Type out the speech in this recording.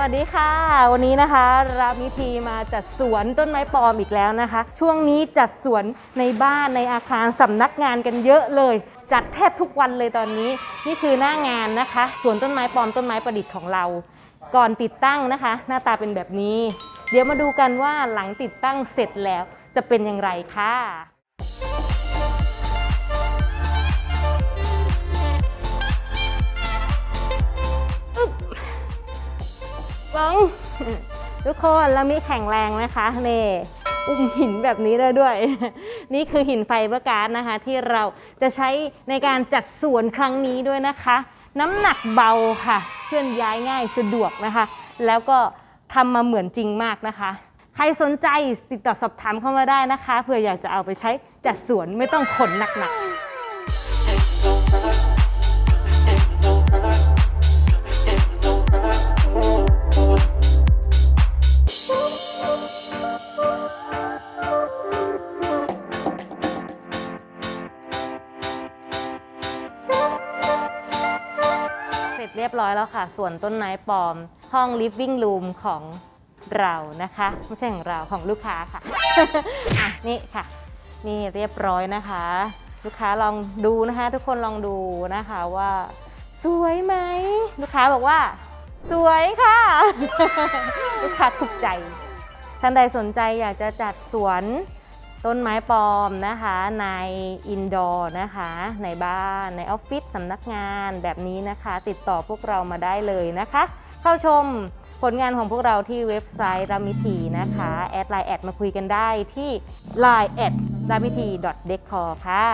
วัสดีค่ะ วันนี้นะคะรับมิทีมาจัดสวนต้นไม้ปลอมอีกแล้วนะคะ ช่วงนี้จัดสวนในบ้านในอาคารสำนักงานกันเยอะเลย จัดแทบทุกวันเลยตอนนี้ นี่คือหน้างานนะคะสวนต้นไม้ปลอมต้นไม้ประดิษฐ์ของเรา ก่อนติดตั้งนะคะ หน้าตาเป็นแบบนี้ เดี๋ยวมาดูกันว่าหลังติดตั้งเสร็จแล้วจะเป็นอย่างไรค่ะ ลองทุกคนเรามีแข็งแรงนะคะนี่อุ้มหินแบบนี้ได้ด้วย นี่คือหินไฟเบอร์การ์ดนะคะ ที่เราจะใช้ในการจัดสวนครั้งนี้ด้วยนะคะ น้ำหนักเบาค่ะ เคลื่อนย้ายง่ายสะดวกนะคะ แล้วก็ทำมาเหมือนจริงมากนะคะ ใครสนใจติดต่อสอบถามเข้ามาได้นะคะเผื่ออยากจะเอาไปใช้จัดสวนไม่ต้องขนหนักๆ จเรียบร้อยแล้วค่ะ ส่วนต้นไม้ปลอม ห้อง living room ของเรานะคะ ไม่ใช่ของเราของลูกค้าค่ะ อะ นี่ค่ะ นี่เรียบร้อยนะคะ ลูกค้าลองดูนะคะ ทุกคนลองดูนะคะว่า สวยไหม ลูกค้าบอกว่า สวยค่ะ ลูกค้าถูกใจท่านใดสนใจอยากจะจัดสวน ต้นไม้ปลอมนะคะในอินดอร์นะคะ ในบ้านในออฟฟิศสำนักงานแบบนี้นะคะ ติดต่อพวกเรามาได้เลยนะคะ เข้าชมผลงานของพวกเราที่เว็บไซต์รามิทีนะคะแอดไลน์แอดมาคุยกันได้ที่ line แอดรามิที decor ค่ะ